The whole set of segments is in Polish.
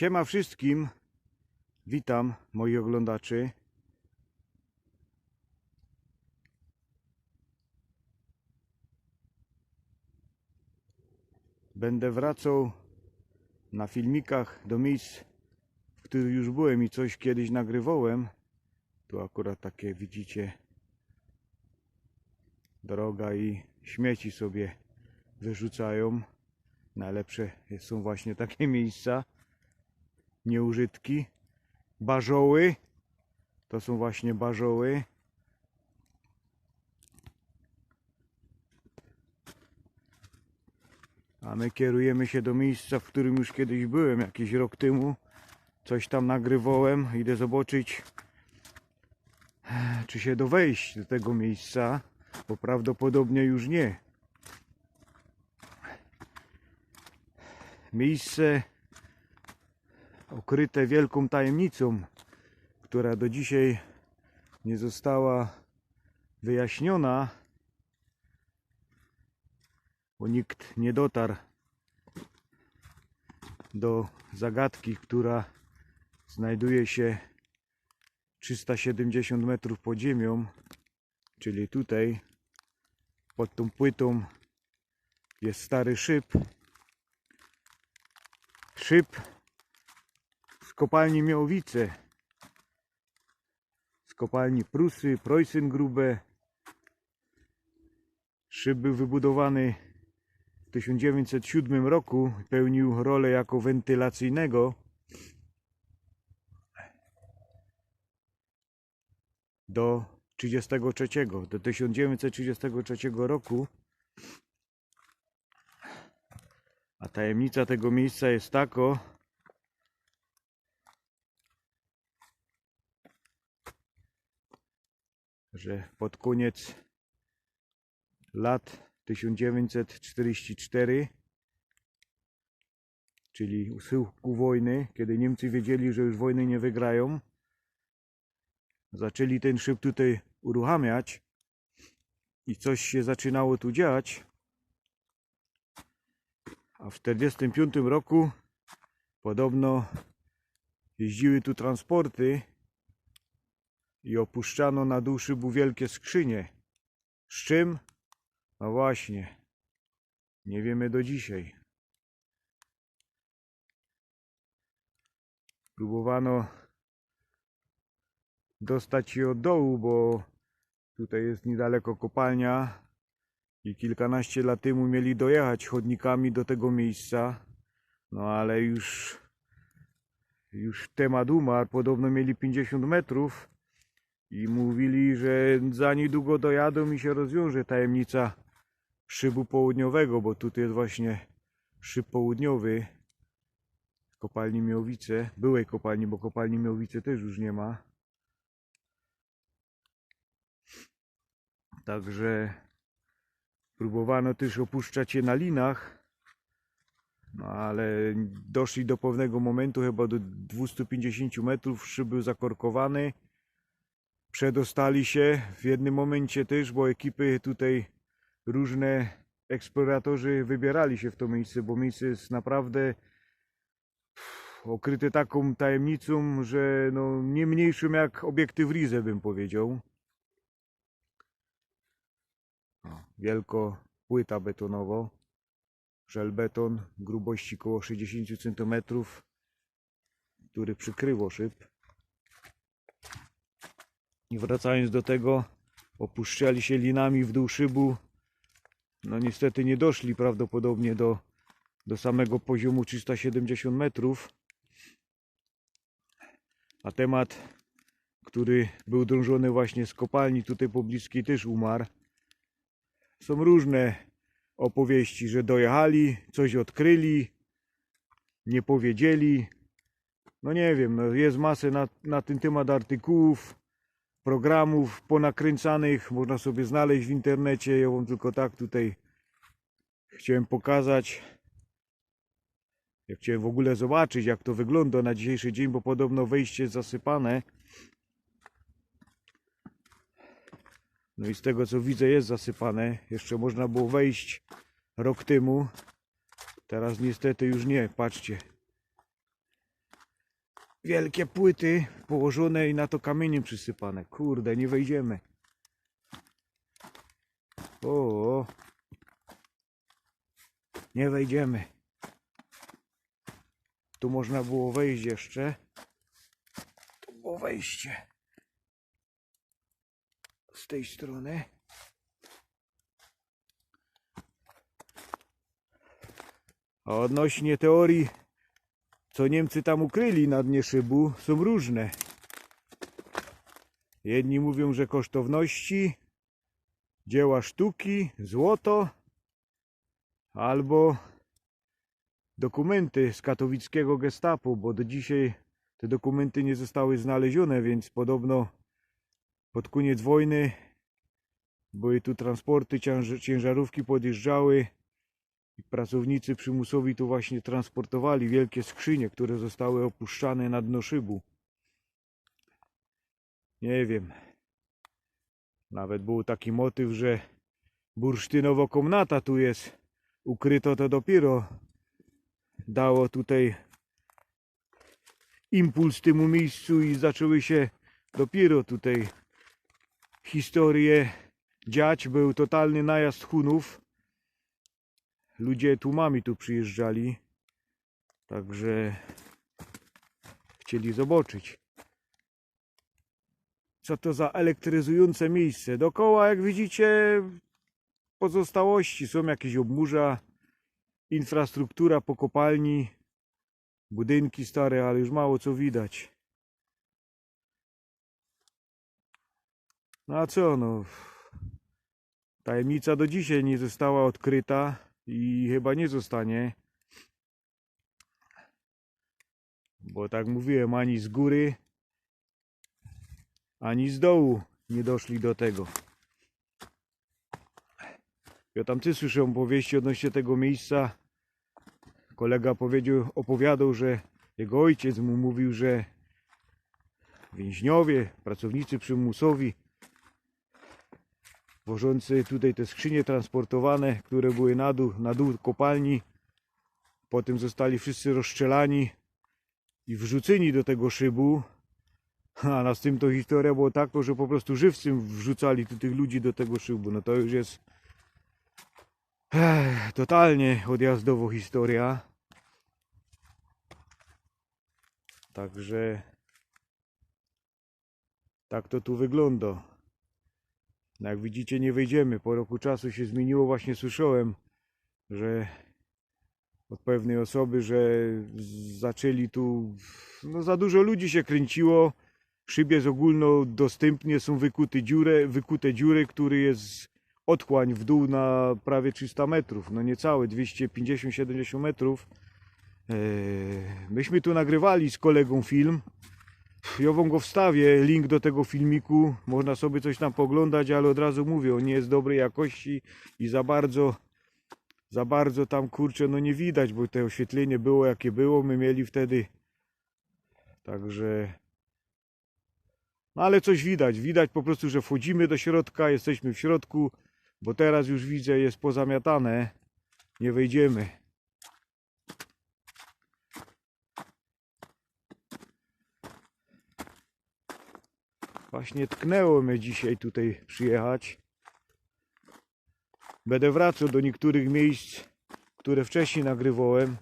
Siema wszystkim. Witam moi oglądaczy. Będę wracał na filmikach do miejsc, w których już byłem i coś kiedyś nagrywałem. Tu akurat takie widzicie droga i śmieci sobie wyrzucają. Najlepsze są właśnie takie miejsca. Nieużytki. Barzoły. To są właśnie barzoły. A my kierujemy się do miejsca, w którym już kiedyś byłem, jakiś rok temu. Coś tam nagrywałem. Idę zobaczyć, czy się dowejść do tego miejsca, bo prawdopodobnie już nie. Miejsce okryte wielką tajemnicą, która do dzisiaj nie została wyjaśniona, bo nikt nie dotarł do zagadki, która znajduje się 370 metrów pod ziemią, czyli tutaj pod tą płytą jest stary szyb. Szyb kopalni Miołowice, z kopalni Prusy, Preußengrube. Szyb był wybudowany w 1907 roku, pełnił rolę jako wentylacyjnego. Do 33, do 1933 roku. A tajemnica tego miejsca jest tako, że pod koniec lat 1944, czyli u schyłku wojny, kiedy Niemcy wiedzieli, że już wojny nie wygrają, zaczęli ten szyb tutaj uruchamiać i coś się zaczynało tu dziać. A w 1945 roku podobno jeździły tu transporty i opuszczano na dół szybu wielkie skrzynie. Z czym? No właśnie, nie wiemy do dzisiaj. Próbowano dostać się od dołu, bo tutaj jest niedaleko kopalnia i kilkanaście lat temu mieli dojechać chodnikami do tego miejsca. No ale już już temat umarł, podobno mieli 50 metrów i mówili, że za niedługo dojadą i się rozwiąże tajemnica szybu południowego, bo tutaj jest właśnie szyb południowy kopalni Miołowice, byłej kopalni, bo kopalni Miołowice też już nie ma. Także próbowano też opuszczać je na linach, no ale doszli do pewnego momentu, chyba do 250 metrów, szyb był zakorkowany. Przedostali się w jednym momencie też, bo ekipy tutaj różne eksploratorzy wybierali się w to miejsce, bo miejsce jest naprawdę okryte taką tajemnicą, że no nie mniejszym jak obiektyw Rize bym powiedział. Wielko płyta betonowa, żelbeton grubości około 60 cm, który przykryło szyb. I wracając do tego, opuszczali się linami w dół szybu. No niestety nie doszli prawdopodobnie do, do samego poziomu 370 metrów. A temat, który był drążony właśnie z kopalni tutaj pobliskiej też umarł. Są różne opowieści, że dojechali, coś odkryli, nie powiedzieli. No nie wiem, no jest masę na, na ten temat artykułów, programów ponakręcanych, można sobie znaleźć w internecie. Ja wam tylko tak tutaj chciałem pokazać. Ja chciałem w ogóle zobaczyć, jak to wygląda na dzisiejszy dzień, bo podobno wejście jest zasypane. No i z tego co widzę jest zasypane. Jeszcze można było wejść rok temu. Teraz niestety już nie, patrzcie. Wielkie płyty położone i na to kamieniem przysypane. Kurde, nie wejdziemy. O, nie wejdziemy. Tu można było wejść jeszcze. Tu było wejście. Z tej strony. A odnośnie teorii, co Niemcy tam ukryli na dnie szybu, są różne. Jedni mówią, że kosztowności, dzieła sztuki, złoto, albo dokumenty z katowickiego gestapu, bo do dzisiaj te dokumenty nie zostały znalezione, więc podobno pod koniec wojny były tu transporty, cięż- ciężarówki podjeżdżały pracownicy przymusowi tu właśnie transportowali wielkie skrzynie, które zostały opuszczane na dno szybu. Nie wiem. Nawet był taki motyw, że bursztynowo komnata tu jest ukryto, to dopiero dało tutaj impuls temu miejscu i zaczęły się dopiero tutaj historie dziać. Był totalny najazd Hunów. Ludzie tłumami tu przyjeżdżali. Także chcieli zobaczyć. Co to za elektryzujące miejsce. Dokoła, jak widzicie, pozostałości. Są jakieś obmurza, infrastruktura po kopalni, budynki stare, ale już mało co widać. No a co, no. Tajemnica do dzisiaj nie została odkryta i chyba nie zostanie. Bo tak mówiłem, ani z góry, ani z dołu nie doszli do tego. Ja tam ty słyszę opowieści odnośnie tego miejsca. Kolega powiedział, opowiadał, że jego ojciec mu mówił, że więźniowie, pracownicy przymusowi, wożący tutaj te skrzynie transportowane, które były na dół, na dół kopalni, potem zostali wszyscy rozstrzelani i wrzuceni do tego szybu. A następną historia była taka, że po prostu żywcem wrzucali tu tych ludzi do tego szybu. No to już jest Ech, totalnie odjazdowo historia. Także tak to tu wygląda. No jak widzicie nie wejdziemy. Po roku czasu się zmieniło. Właśnie słyszałem, że od pewnej osoby, że zaczęli tu no za dużo ludzi się kręciło. Szyb jest ogólnodostępnie, są wykute dziury, wykute dziury, który jest otchłań w dół na prawie 300 metrów, no niecałe 250-70 metrów. Eee, Myśmy tu nagrywali z kolegą film. Ja wam go wstawię, link do tego filmiku. Można sobie coś tam poglądać, ale od razu mówię, on nie jest dobrej jakości i za bardzo, za bardzo tam kurczę, no nie widać, bo to oświetlenie było jakie było. My mieli wtedy. Także. No ale coś widać. Widać po prostu, że wchodzimy do środka, jesteśmy w środku, bo teraz już widzę, jest pozamiatane. Nie wejdziemy. Właśnie tknęło mnie dzisiaj tutaj przyjechać. Będę wracał do niektórych miejsc, które wcześniej nagrywałem.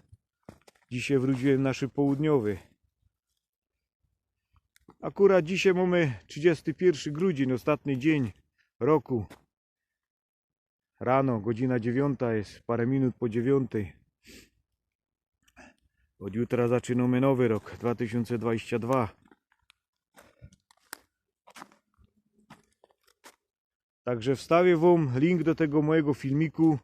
Dzisiaj wróciłem na południowy. Akurat dzisiaj mamy 31 grudzień, ostatni dzień roku. Rano, godzina 9 jest, parę minut po 9. Od jutra zaczynamy nowy rok 2022. Także wstawię Wam link do tego mojego filmiku,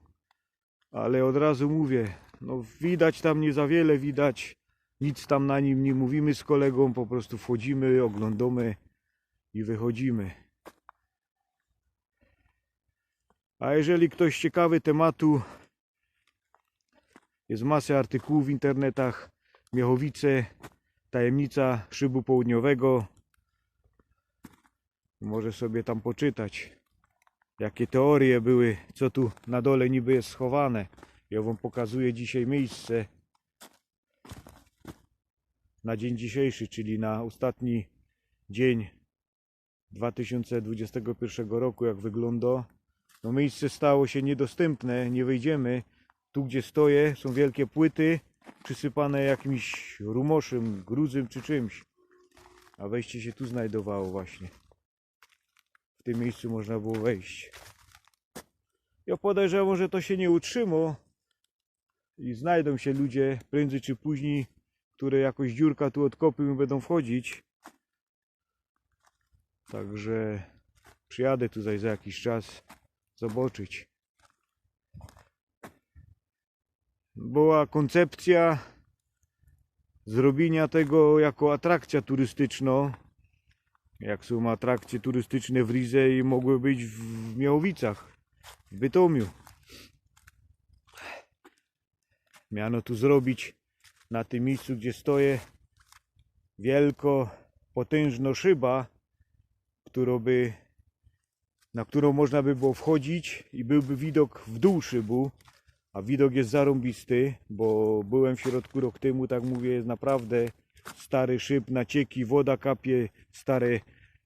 ale od razu mówię, no widać tam nie za wiele, widać nic tam na nim nie mówimy z kolegą, po prostu wchodzimy, oglądamy i wychodzimy. A jeżeli ktoś ciekawy tematu, jest masę artykułów w internetach, Miechowice, tajemnica szybu południowego. Może sobie tam poczytać, jakie teorie były, co tu na dole niby jest schowane. Ja wam pokazuję dzisiaj miejsce. na dzień dzisiejszy, czyli na ostatni dzień 2021 roku, jak wygląda. No miejsce stało się niedostępne, nie wejdziemy. Tu gdzie stoję są wielkie płyty przysypane jakimś rumoszem, gruzem czy czymś. A wejście się tu znajdowało właśnie. W tym miejscu można było wejść. Ja podejrzewam, że to się nie utrzyma i znajdą się ludzie prędzej czy później, które jakoś dziurka tu odkopią i będą wchodzić. Także przyjadę tutaj za jakiś czas zobaczyć. Była koncepcja zrobienia tego jako atrakcja turystyczna. Jak są atrakcje turystyczne w Rize i mogły być w Miałowicach, w Bytomiu. Miano tu zrobić na tym miejscu, gdzie stoję, wielko, potężna szyba, którą by, na którą można by było wchodzić i byłby widok w dół szybu, a widok jest zarąbisty, bo byłem w środku rok temu, tak mówię, jest naprawdę stary szyb, nacieki, woda kapie, stare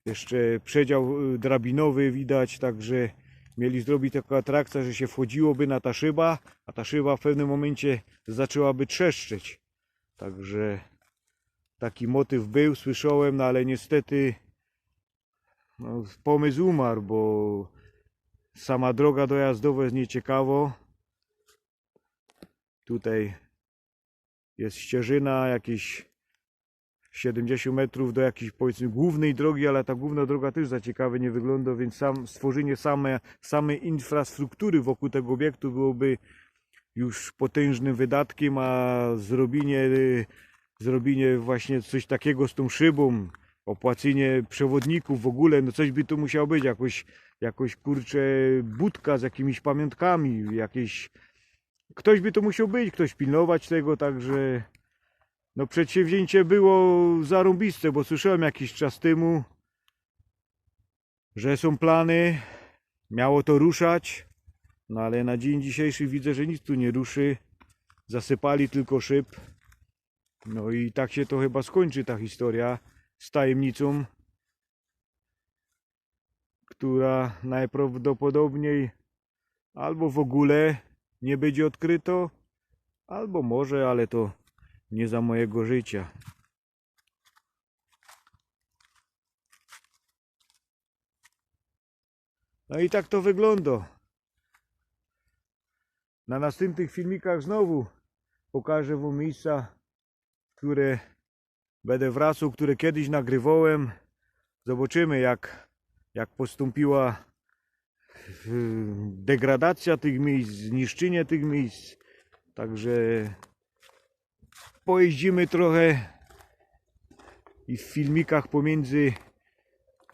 jeszcze przedział y, drabinowy widać, także mieli zrobić taką atrakcję, że się wchodziłoby na ta szyba, a ta szyba w pewnym momencie zaczęłaby trzeszczeć. Także taki motyw był, słyszałem, no ale niestety no, pomysł umarł, bo sama droga dojazdowa jest nieciekawa. Tutaj jest ścieżyna, jakieś 70 metrów do jakiejś powiedzmy głównej drogi, ale ta główna droga też za ciekawe nie wygląda, więc sam, stworzenie same, samej infrastruktury wokół tego obiektu byłoby już potężnym wydatkiem, a zrobienie, zrobienie właśnie coś takiego z tą szybą, opłacenie przewodników w ogóle, no coś by tu musiało być, jakoś, jakoś kurczę budka z jakimiś pamiątkami, jakieś ktoś by to musiał być, ktoś pilnować tego, także no przedsięwzięcie było zarąbiste, bo słyszałem jakiś czas temu, że są plany, miało to ruszać, no ale na dzień dzisiejszy widzę, że nic tu nie ruszy, zasypali tylko szyb, no i tak się to chyba skończy ta historia z tajemnicą, która najprawdopodobniej albo w ogóle nie będzie odkryto, albo może, ale to nie za mojego życia. No i tak to wygląda. Na następnych filmikach znowu pokażę wam miejsca, które będę wracał, które kiedyś nagrywałem. Zobaczymy jak, jak postąpiła yy, degradacja tych miejsc, zniszczenie tych miejsc. Także pojeździmy trochę i w filmikach pomiędzy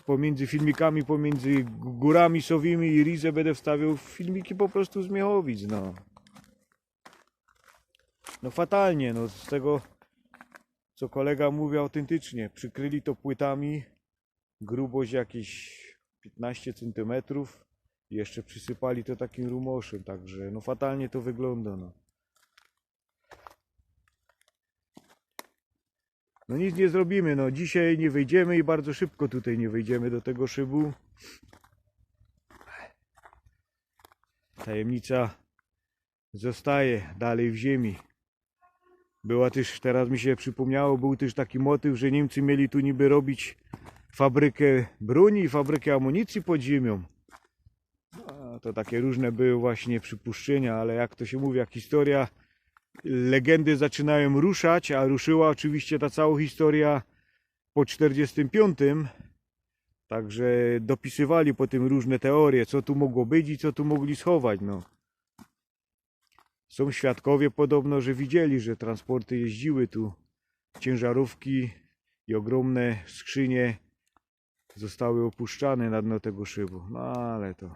pomiędzy filmikami, pomiędzy górami Sowimi i Rizę będę wstawiał filmiki po prostu z Miechowic, no. No fatalnie, no z tego co kolega mówi autentycznie, przykryli to płytami, grubość jakieś 15 cm jeszcze przysypali to takim rumoszem, także no fatalnie to wygląda, no. No nic nie zrobimy, no dzisiaj nie wyjdziemy i bardzo szybko tutaj nie wyjdziemy do tego szybu. Tajemnica zostaje dalej w ziemi. Była też, teraz mi się przypomniało, był też taki motyw, że Niemcy mieli tu niby robić fabrykę broni i fabrykę amunicji pod ziemią. A to takie różne były właśnie przypuszczenia, ale jak to się mówi, jak historia legendy zaczynają ruszać, a ruszyła oczywiście ta cała historia po 45. Także dopisywali po tym różne teorie, co tu mogło być i co tu mogli schować. No. Są świadkowie podobno, że widzieli, że transporty jeździły tu, ciężarówki i ogromne skrzynie zostały opuszczane na dno tego szybu. No ale to...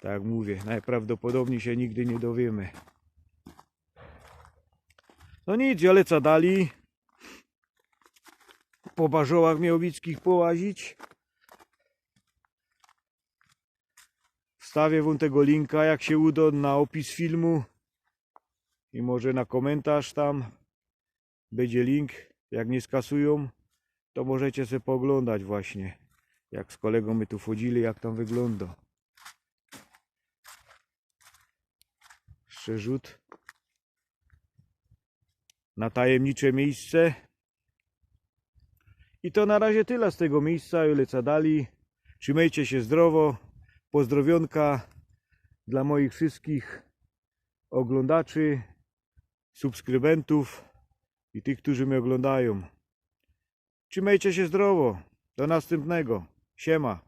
Tak mówię, najprawdopodobniej się nigdy nie dowiemy. No nic, ja lecę dali. Po barzołach miałowickich połazić. Wstawię wam tego linka, jak się uda, na opis filmu. i może na komentarz tam będzie link. Jak nie skasują, to możecie sobie pooglądać właśnie, jak z kolegą my tu wchodzili, jak tam wygląda. Jeszcze rzut na tajemnicze miejsce. I to na razie tyle z tego miejsca, Juleca dali. Trzymajcie się zdrowo. Pozdrowionka dla moich wszystkich oglądaczy, subskrybentów i tych, którzy mnie oglądają. Trzymajcie się zdrowo. Do następnego. Siema.